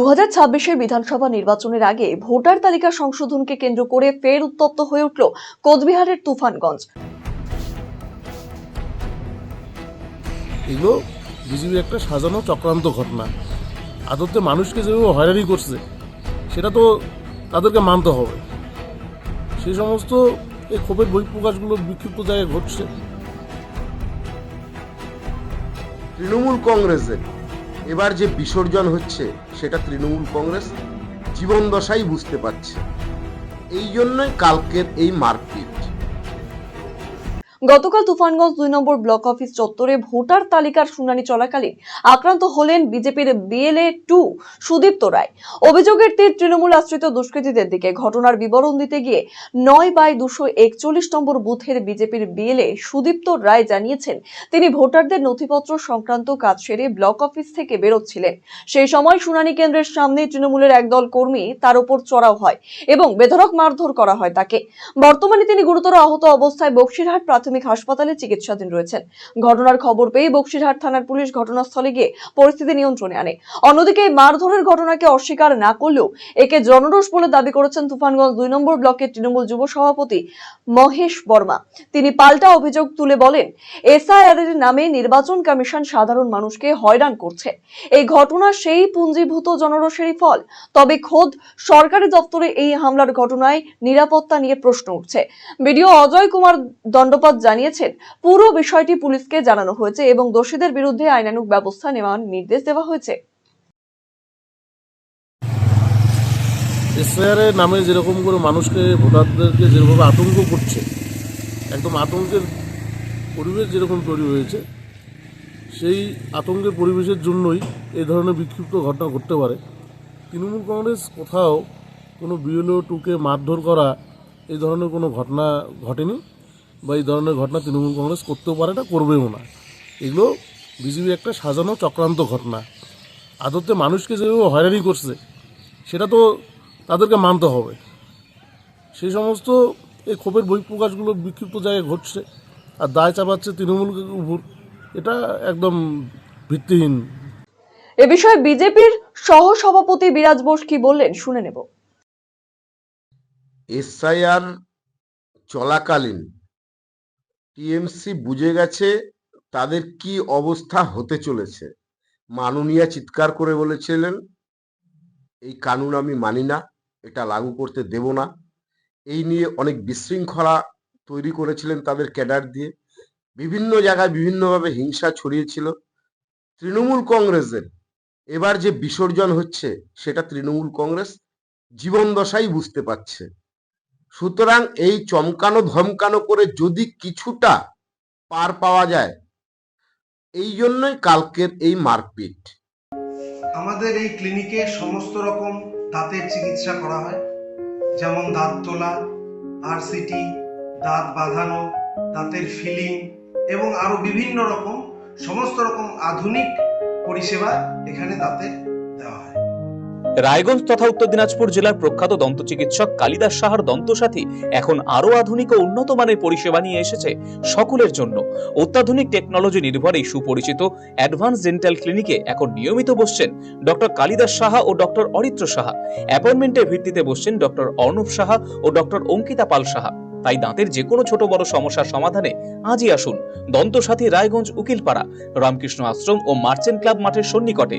দু হাজার ছাব্বিশের বিধানসভা নির্বাচনের আগে ভোটার তালিকা সংশোধনকে কেন্দ্র করে ফের উত্তপ্ত হয়ে উঠল কোচবিহারের তুফানগঞ্জ। এগুলো বিজেপির একটা সাজানো চক্রান্ত ঘটনা। আদতে মানুষকে যেভাবে হয়রানি করছে সেটা তো তাদেরকে মানতে হবে। সেই সমস্ত এই ক্ষোভের বহিঃপ্রকাশগুলো বিক্ষিপ্ত জায়গায় ঘটছে। তৃণমূল কংগ্রেসের এবার যে বিসর্জন হচ্ছে, সেটা তৃণমূল কংগ্রেস জীবন দশাই বুঝতে পারছে। এই জন্যই কালকের এই মারপিট। গতকাল তুফানগঞ্জ দুই নম্বর ব্লক অফিস চত্বরে ভোটার তালিকার শুনানি চলাকালীন আক্রান্ত হলেন বিজেপির বিএলএ টু সুদীপ্ত রায়। অভিযোগের তীর তৃণমূল আশ্রিত দুষ্কৃতীদের দিকে। ঘটনার বিবরণ দিতে গিয়ে নয় বাই দুশো একচল্লিশ নম্বর বুথের বিজেপির বিএলএ সুদীপ্ত রায় জানিয়েছেন, তিনি ভোটারদের নথিপত্র সংক্রান্ত কাজ সেরে ব্লক অফিস থেকে বেরোচ্ছিলেন। সেই সময় শুনানি কেন্দ্রের সামনে তৃণমূলের একদল কর্মী তার উপর চড়াও হয় এবং বেধড়ক মারধর করা হয় তাকে। বর্তমানে তিনি গুরুতর আহত অবস্থায় বক্সিরহাট প্রাথমিক হাসপাতালে চিকিৎসাধীন রয়েছেন। ঘটনার খবর পেয়ে বক্সিরহাট থানার পুলিশ ঘটনাস্থলে গিয়ে পরিস্থিতি নিয়ন্ত্রণে আনে। অন্যদিকে মারধরের ঘটনাকে অস্বীকার না করলেও একে জনরোষ বলে দাবি করেছেন তুফানগঞ্জ দুই নম্বর ব্লকের তৃণমূল যুব সভাপতি মহেশ বর্মা। তিনি পাল্টা অভিযোগ তুলে বলেন এসআইআর এর নামে নির্বাচন কমিশন সাধারণ মানুষকে হয়রান করছে। এই ঘটনা সেই পুঞ্জীভূত জনরোষেরই ফল। তবে খোদ সরকারি দপ্তরে এই হামলার ঘটনায় নিরাপত্তা নিয়ে প্রশ্ন উঠছে। বিডিও অজয় কুমার দণ্ডপাত জানিয়েছেন, পুরো বিষয়টি পুলিশকে জানানো হয়েছে এবং দোষীদের বিরুদ্ধে আইনানুগ ব্যবস্থা নেওয়ার নির্দেশ দেওয়া হয়েছে। এসআইআরের নামে যেরকম করে মানুষকে, ভোটারদেরকে যেরকমভাবে আতঙ্ক করছে, একদম আতঙ্কের পরিবেশ যেরকম তৈরি হয়েছে, সেই আতঙ্কের পরিবেশের জন্যই এই ধরনের বিক্ষিপ্ত ঘটনা ঘটতে পারে। তৃণমূল কংগ্রেস কোথাও কোনো বিএলও টুকে মারধর করা এই ধরনের কোনো ঘটনা ঘটেনি। বা এই ধরনের ঘটনা তৃণমূল কংগ্রেস করতেও পারে না করবেও না। এগুলো বিজেপি একটা সাজানো চক্রান্ত ঘটনা। আদতে মানুষকে যেভাবে হয়রানি করছে সেটা তো তাদেরকে মানতে হবে। সেই সমস্ত এই ক্ষোভের বহিঃপ্রকাশগুলো বিক্ষিপ্ত জায়গায় ঘটছে আর দায় চাপাচ্ছে তৃণমূলের উপর। এটা একদম ভিত্তিহীন। এ বিষয়ে বিজেপির সহ সভাপতি বিরাজ বোস কি বললেন শুনে নেব। এসআইআর চলাকালীন টিএমসি বুঝে গেছে তাদের কি অবস্থা হতে চলেছে। মাননীয়া চিৎকার করে বলেছিলেন, এই কানুন আমি মানি না, এটা লাগু করতে দেব না। এই নিয়ে অনেক বিশৃঙ্খলা তৈরি করেছিলেন তাদের ক্যাডার দিয়ে। বিভিন্ন জায়গায় বিভিন্নভাবে হিংসা ছড়িয়েছিল। তৃণমূল কংগ্রেসের এবার যে বিসর্জন হচ্ছে, সেটা তৃণমূল কংগ্রেস জীবন দশাই বুঝতে পারছে। সুতরাং এই চমকানো ধমকানো করে যদি কিছুটা পার পাওয়া যায়, এই জন্যই কালকের এই মারপিট। আমাদের এই ক্লিনিকে সমস্ত রকম দাঁতের চিকিৎসা করা হয়, যেমন দাঁত তোলা আরসিটি দাঁত বাঁধানো, দাঁতের ফিলিং এবং আরও বিভিন্ন রকম, সমস্ত রকম আধুনিক পরিষেবা এখানে দাঁতের দেওয়া হয়। রায়গঞ্জ তথা উত্তর দিনাজপুর জেলার প্রখ্যাত দন্ত চিকিৎসক কালিদাস সাহার দন্তসাথী এখন আরও আধুনিক ও উন্নত মানের পরিষেবা নিয়ে এসেছে সকলের জন্য। অত্যাধুনিক টেকনোলজি নির্ভর এই সুপরিচিত অ্যাডভান্স ডেন্টাল ক্লিনিকে এখন নিয়মিত বসছেন ডক্টর কালিদাস সাহা ও ডক্টর অরিত্র সাহা। অ্যাপয়েন্টমেন্টের ভিত্তিতে বসছেন ডক্টর অর্ণব সাহা ও ডক্টর অঙ্কিতা পাল সাহা। তাই দাঁতের যে কোনো ছোট বড় সমস্যার সমাধানে আজই আসুন। দন্তসাথী রায়গঞ্জ উকিলপাড়া, রামকৃষ্ণ আশ্রম ও মার্চেন্ট ক্লাব মাঠের সন্নিকটে।